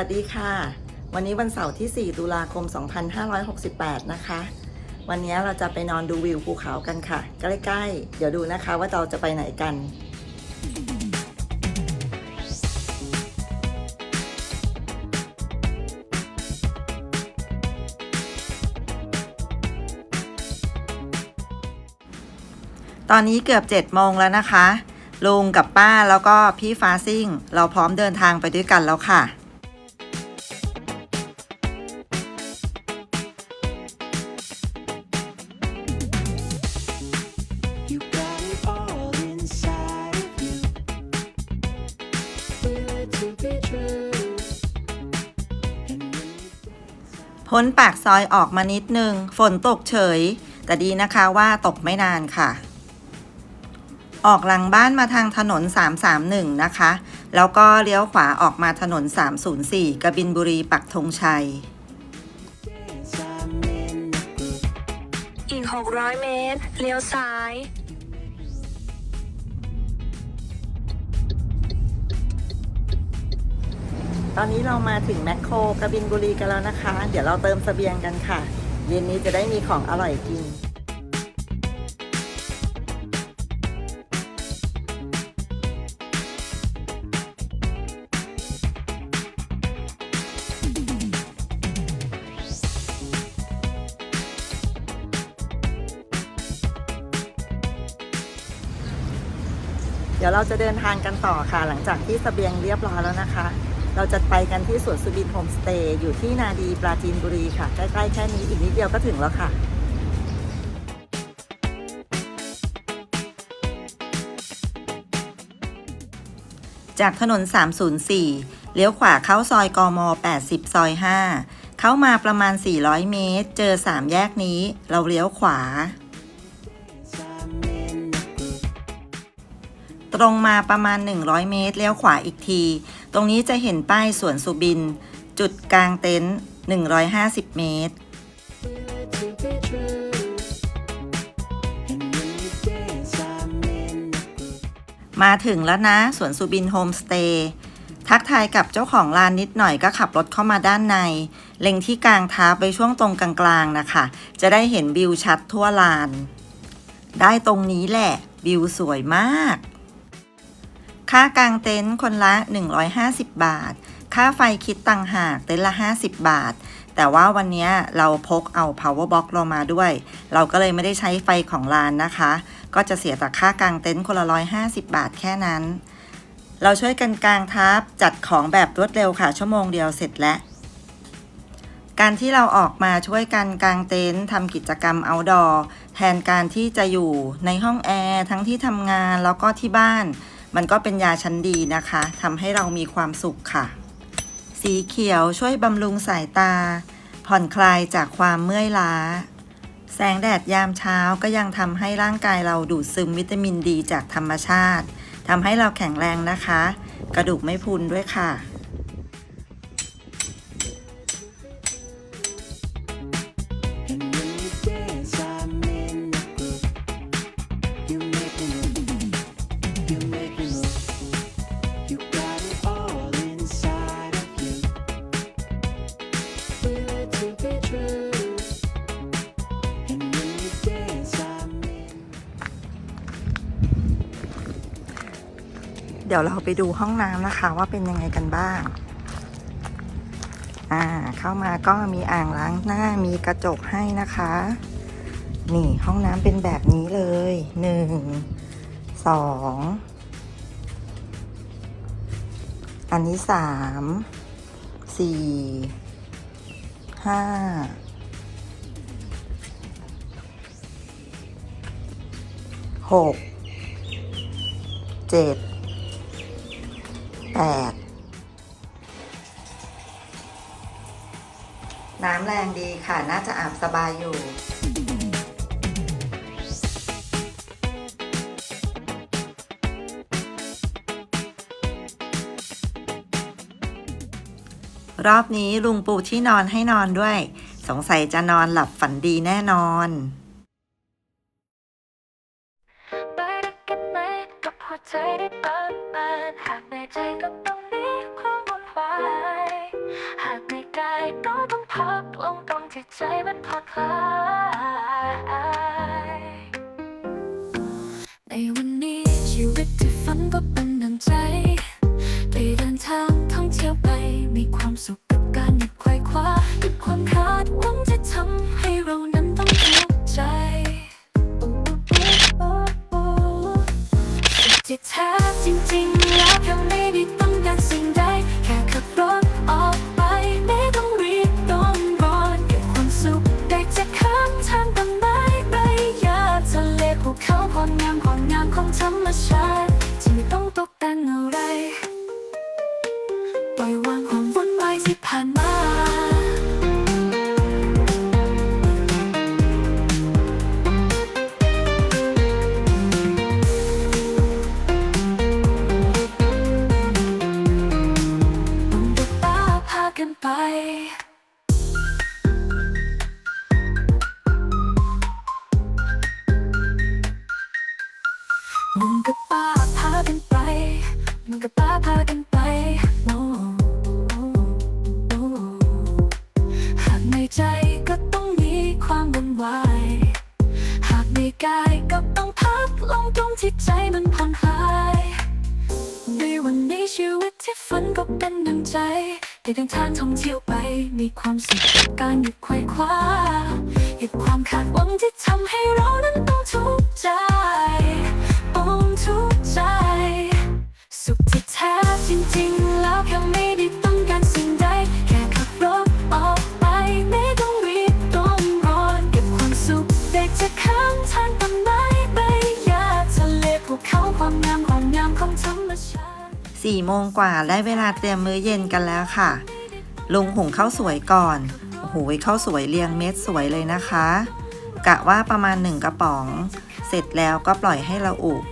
วัสดีค่ะ วันนี้วันเสาร์ที่ 4 ตุลาคม 2568 นะคะ วันนี้เราจะไปนอนดูวิวภูเขากันค่ะ ใกล้ๆ เดี๋ยวดูนะคะว่าเราจะไปไหนกันตอนนี้เกือบ7โมงแล้วนะคะ ลุงกับป้าแล้วก็พี่ฟ้าซิ่ง เราพร้อมเดินทางไปด้วยกันแล้วค่ะ พ้นปากซอยออกมานิดนึง ฝนตกเฉย แต่ดีนะคะว่าตกไม่นานค่ะ ออกหลังบ้านมาทางถนน 331 นะคะ แล้วก็เลี้ยวขวาออกมาถนน 304 กบินบุรีปักธงชัย อีก 600 เมตร เลี้ยวซ้าย ตอนนี้เรามาถึงแมคโครกบินบุรีกันแล้วนะคะ เดี๋ยวเราเติมสเสบียงกันค่ะ เย็นนี้จะได้มีของอร่อยกิน เดี๋ยวเราจะเดินทางกันต่อค่ะ หลังจากที่สเสบียงเรียบร้อยแล้วนะคะ เราจะไปกันที่สวนสุบินโฮมสเตย์อยู่ที่นาดีปราจีนบุรีค่ะ ใกล้ๆแค่นี้อีกนิดเดียวก็ถึงแล้วค่ะจากถนน 304 เลี้ยวขวาเข้าซอยกม 80 ซอย 5 เข้ามาประมาณ 400 เมตร เจอ 3 แยกนี้ เราเลี้ยวขวา ตรงมาประมาณ 100 เมตร เลี้ยวขวาอีกที ตรงนี้จะเห็นป้ายสวนสุบิน จุดกลางเต็นท์150 เมตร มาถึงแล้วนะสวนสุบินโฮมสเตย์ทักทายกับเจ้าของร้านนิดหน่อยก็ขับรถเข้ามาด้านใน เล็งที่กลางท้าไปช่วงตรงกลางๆนะคะ จะได้เห็นวิวชัดทั่วลาน ได้ตรงนี้แหละ วิวสวยมาก ค่ากางเต็นท์คนละ 150 บาท ค่าไฟคิดตังหากเต็นท์ละ 50 บาท แต่ว่าวันนี้เราพกเอา power box เรามาด้วย เราก็เลยไม่ได้ใช้ไฟของร้านนะคะ ก็จะเสียแต่ค่ากางเต็นท์คนละ 150 บาทแค่นั้น เราช่วยกันกางทับจัดของแบบรวดเร็วค่ะ ชั่วโมงเดียวเสร็จแล้วการที่เราออกมาช่วยกันกางเต็นท์ทำกิจกรรม outdoor แทนการที่จะอยู่ในห้องแอร์ทั้งที่ทำงานแล้วก็ที่บ้าน มันก็เป็นยาชั้นดีนะคะทำให้เรามีความสุขค่ะ สีเขียวช่วยบำรุงสายตา ผ่อนคลายจากความเมื่อยล้า แสงแดดยามเช้าก็ยังทำให้ร่างกายเราดูดซึมวิตามินดีจากธรรมชาติทำให้เราแข็งแรงนะคะ กระดูกไม่พุนด้วยค่ะ เดี๋ยวเราไปดูห้องน้ำนะคะ ว่าเป็นยังไงกันบ้าง อ่า เข้ามาก็มีอ่างล้างหน้ามีกระจกให้นะคะ นี่ห้องน้ำเป็นแบบนี้เลยหนึ่งสองอันนี้สามสี่ห้าหกเจ็ด แปดน้ำแรงดีค่ะ น่าจะอาบสบายอยู่รอบนี้ลุงปูที่นอนให้นอนด้วย สงสัยจะนอนหลับฝันดีแน่นอน ข ที่ใจมันผ่อนคลาย ในวันนี้ชีวิตที่ฝันก็เป็นดังใจได้เดินทางท่องเที่ยวไปมีความสุขกับการหยุดไขว่คว้าหยุดความคาดหวังที่ทำให้เรานั้นต้องทุกข์ใจต้องทุกข์ใจ สุขที่แท้จริง 4โมงกว่าได้เวลาเตรียมมื้อเย็นกันแล้วค่ะลุงหุงข้าวสวยก่อน โอ้โหข้าวสวยเรียงเม็ดสวยเลยนะคะ กะว่าประมาณ 1 กระป๋อง เสร็จแล้วก็ปล่อยให้เราอุบ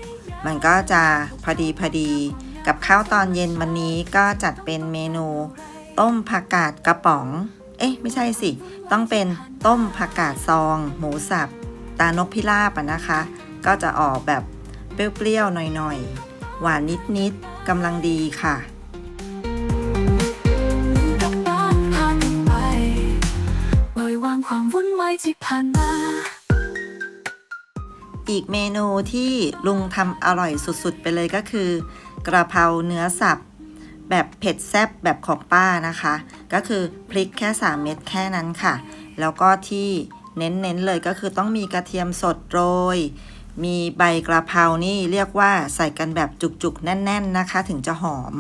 มันก็จะพอดีพอดี กับข้าวตอนเย็นวันนี้ก็จัดเป็นเมนู ต้มผักกาดกระป๋อง เอ๊ะ ไม่ใช่สิ ต้องเป็นต้มผักกาดซอง หมูสับ ตานกพิราบนะคะ ก็จะออกแบบเปรี้ยวๆหน่อยๆ หวานนิดๆ กำลังดีค่ะกลับบ้านพากันไปปล่อยวางความวุ่นวายที่ผ่านมาอีกเมนูที่ลุงทำอร่อยสุดๆ ไปเลยก็คือ กระเพราเนื้อสับ แบบเผ็ดแซ่บแบบของป้านะคะ ก็คือพริกแค่ 3 เม็ดแค่นั้นค่ะ แล้วก็ที่เน้นๆเลยก็คือต้องมีกระเทียมสดโรย มีใบกระเพรานี่เรียกว่าใส่กันแบบจุกๆ แน่น ๆ นะคะ ถึงจะหอม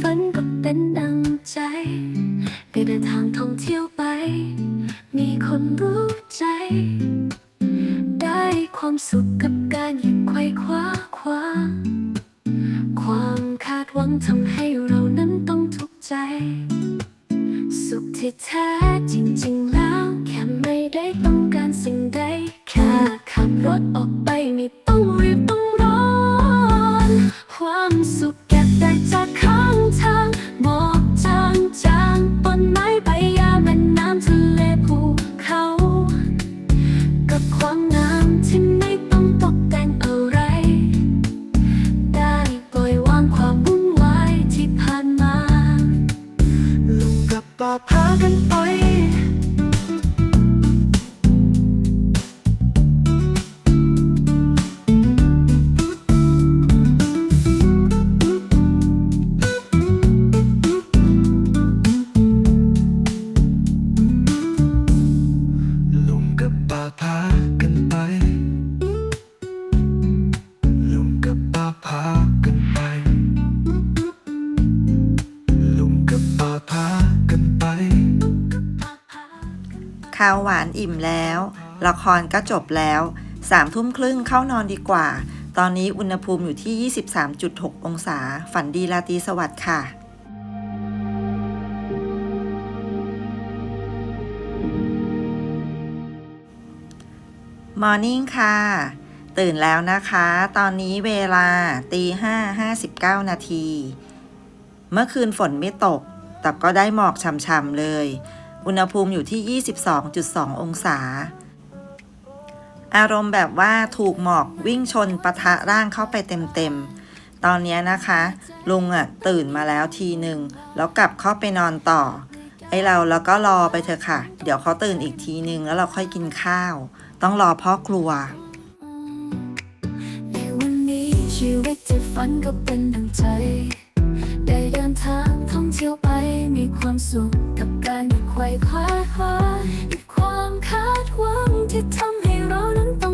ฝันก็เป็นดังใจไปเดินทางท่องเที่ยวไป มีคนรู้ใจ ได้ความสุขกับการหยุดไขว้คว้า ข้าวหวานอิ่มแล้ว ละครก็จบแล้วสามทุ่มครึ่งเข้านอนดีกว่า ตอนนี้อุณหภูมิอยู่ที่ 23.6 องศา ฝันดีราตรีสวัสดิ์ค่ะมอร์นิ่งค่ะ ตื่นแล้วนะคะ ตอนนี้เวลาตีห้าห้าสิบเก้านาที เมื่อคืนฝนไม่ตก แต่ก็ได้หมอกช่ำๆเลย อุณหภูมิอยู่ที่ 22.2 องศา อารมณ์แบบว่าถูกหมอกวิ่งชนปะทะร่างเข้าไปเต็มๆ ตอนนี้นะคะ ลุงอะตื่นมาแล้วทีหนึ่งแล้วกลับเข้าไปนอนต่อ ไอเราแล้วก็รอไปเถอะค่ะ เดี๋ยวเขาตื่นอีกทีหนึ่งแล้วเราค่อยกินข้าว ต้องรอพ่อครัวในวันนี้ชีวิตที่ฝันก็เป็นดังใจ ได้เดินทาง เที่ยวไปมีความสุขกับการไขว่คว้าคว้าหยุดความคาดหวังที่ทำให้เรานั้นต้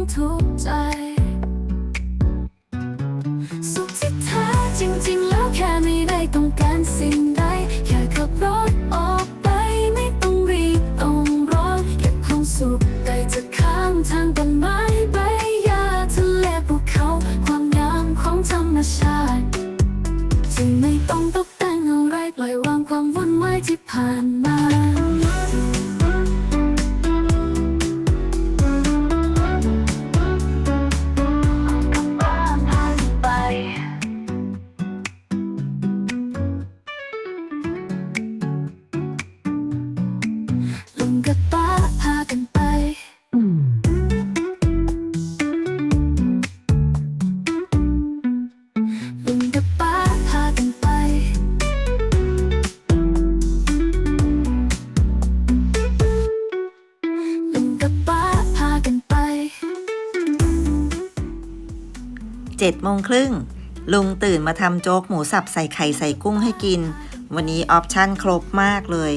7โมงครึ่งลุงตื่นมาทำโจ๊กหมูสับใส่ไข่ใส่กุ้งให้กิน วันนี้ออปชั่นครบมากเลย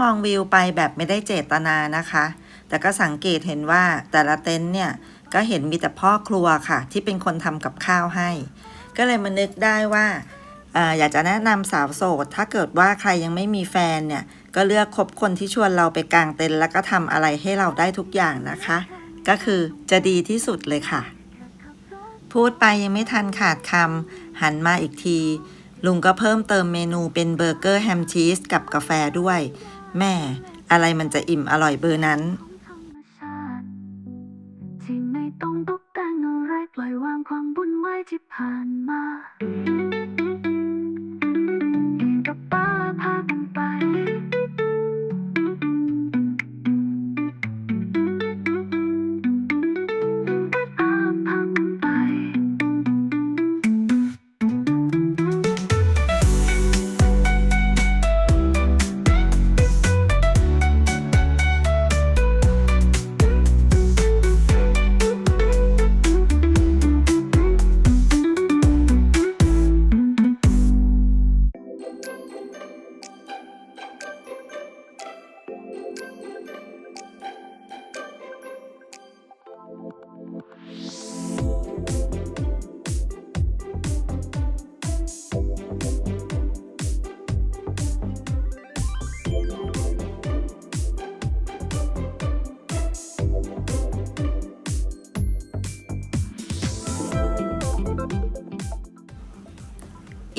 มองวิวไปแบบไม่ได้เจตนานะคะ แต่ก็สังเกตเห็นว่าแต่ละเต็นท์เนี่ยก็เห็นมีแต่พ่อครัวค่ะ ที่เป็นคนทำกับข้าวให้ ก็เลยมานึกได้ว่าอออยากจะแนะนำสาวโสด ถ้าเกิดว่าใครยังไม่มีแฟนเนี่ย ก็เลือกคบคนที่ชวนเราไปกางเต็นท์แล้วก็ทำอะไรให้เราได้ทุกอย่างนะคะ ก็คือจะดีที่สุดเลยค่ะ พูดไปยังไม่ทันขาดคำหันมาอีกที ลุงก็เพิ่มเติมเมนูเป็นเบอร์เกอร์แฮมชีสกับกาแฟด้วย แม่อะไรมันจะอิ่มอร่อยเบอร์นั้น ที่ไม่ต้องตกแต่งอะไรปล่อยวางความวุ่นวายที่ผ่านมา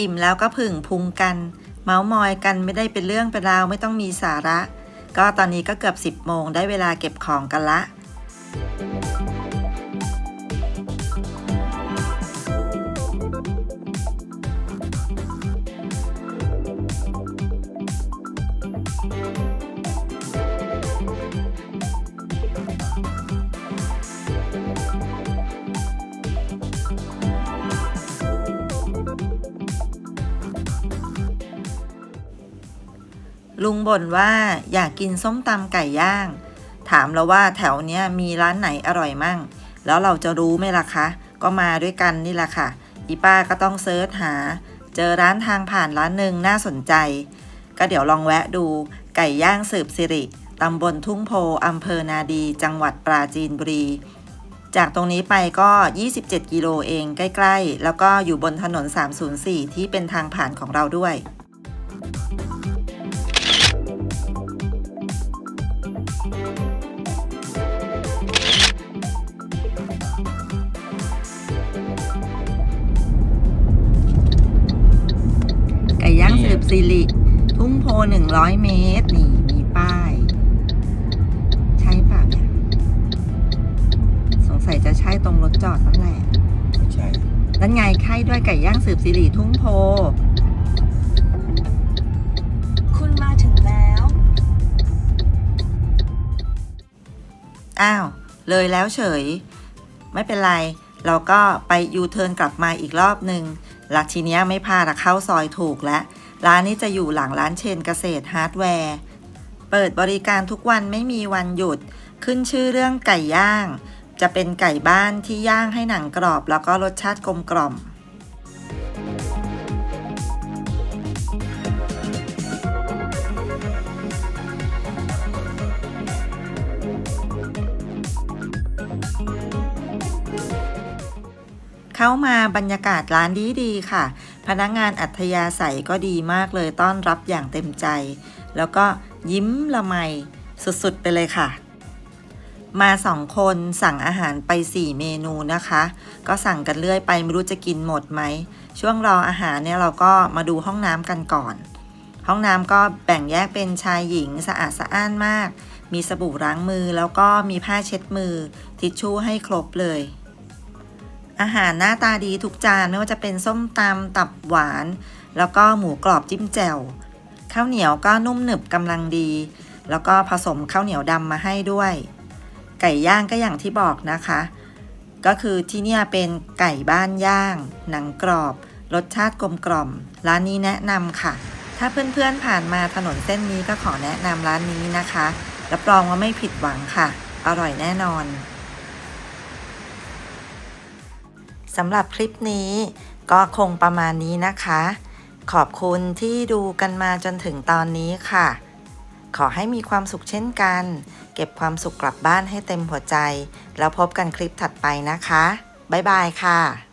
อิ่มแล้วก็ผึ่งพุงกัน เมาส์มอยกันไม่ได้เป็นเรื่องเป็นราวไม่ต้องมีสาระ ก็ตอนนี้ก็เกือบ 10โมงได้เวลาเก็บของกันละ ลุงบ่นว่าอยากกินส้มตำไก่ย่าง ถามเราว่าแถวเนี้ยมีร้านไหนอร่อยมั่ง แล้วเราจะรู้ไหมล่ะคะ ก็มาด้วยกันนี่แหละค่ะ อีป้าก็ต้องเซิร์ชหา เจอร้านทางผ่านร้านหนึ่งน่าสนใจ ก็เดี๋ยวลองแวะดูไก่ย่างสืบสิริตำบลทุ่งโพอำเภอนาดี จังหวัดปราจีนบุรี จากตรงนี้ไปก็ 27 กิโลเองใกล้ ๆ แล้วก็อยู่บนถนน 304 ที่เป็นทางผ่านของเราด้วยไก่ ย่างสืบสิริทุ่งโพ100เมตร นี่ มีป้าย ใช่เปล่าเนี่ย สงสัยจะใช่ตรงรถจอดนั่นแหละไม่ใช่นั่นไงไข่ด้วยไก่ย่างสืบสิริทุ่งโพ คุณมาถึงแล้ว อ้าว เลยแล้วเฉย ไม่เป็นไร เราก็ไปยูเทิร์นกลับมาอีกรอบหนึ่งหลักทีเนี้ยไม่พาละเข้าซอยถูกแล้ว ร้านนี้จะอยู่หลังร้านเชนเกษตรฮาร์ดแวร์ เปิดบริการทุกวันไม่มีวันหยุด ขึ้นชื่อเรื่องไก่ย่าง จะเป็นไก่บ้านที่ย่างให้หนังกรอบ แล้วก็รสชาติกลมกล่อมเข้ามาบรรยากาศร้านดีดีๆค่ะ พนักงานอัธยาศัยก็ดีมากเลยต้อนรับอย่างเต็มใจ แล้วก็ยิ้มละไมสุดๆไปเลยค่ะ มาสองคนสั่งอาหารไป 4 เมนูนะคะ ก็สั่งกันเรื่อยไปไม่รู้จะกินหมดไหม ช่วงรออาหารเนี่ยเราก็มาดูห้องน้ำกันก่อน ห้องน้ำก็แบ่งแยกเป็นชายหญิงสะอาดสะอ้านมาก มีสบู่ล้างมือแล้วก็มีผ้าเช็ดมือ ทิชชู่ให้ครบเลย อาหารหน้าตาดีทุกจานไม่ว่าจะเป็นส้มตำตับหวาน แล้วก็หมูกรอบจิ้มแจ่วข้าวเหนียวก็นุ่มหนึบกำลังดี แล้วก็ผสมข้าวเหนียวดำมาให้ด้วย ไก่ย่างก็อย่างที่บอกนะคะ ก็คือที่นี่เป็นไก่บ้านย่าง หนังกรอบ รสชาติกลมกล่อม ร้านนี้แนะนำค่ะ ถ้าเพื่อนๆผ่านมาถนนเส้นนี้ก็ขอแนะนำร้านนี้นะคะรับรองว่าไม่ผิดหวังค่ะ อร่อยแน่นอน สำหรับคลิปนี้ก็คงประมาณนี้นะคะ ขอบคุณที่ดูกันมาจนถึงตอนนี้ค่ะ ขอให้มีความสุขเช่นกัน เก็บความสุขกลับบ้านให้เต็มหัวใจ แล้วพบกันคลิปถัดไปนะคะ บ๊ายบายค่ะ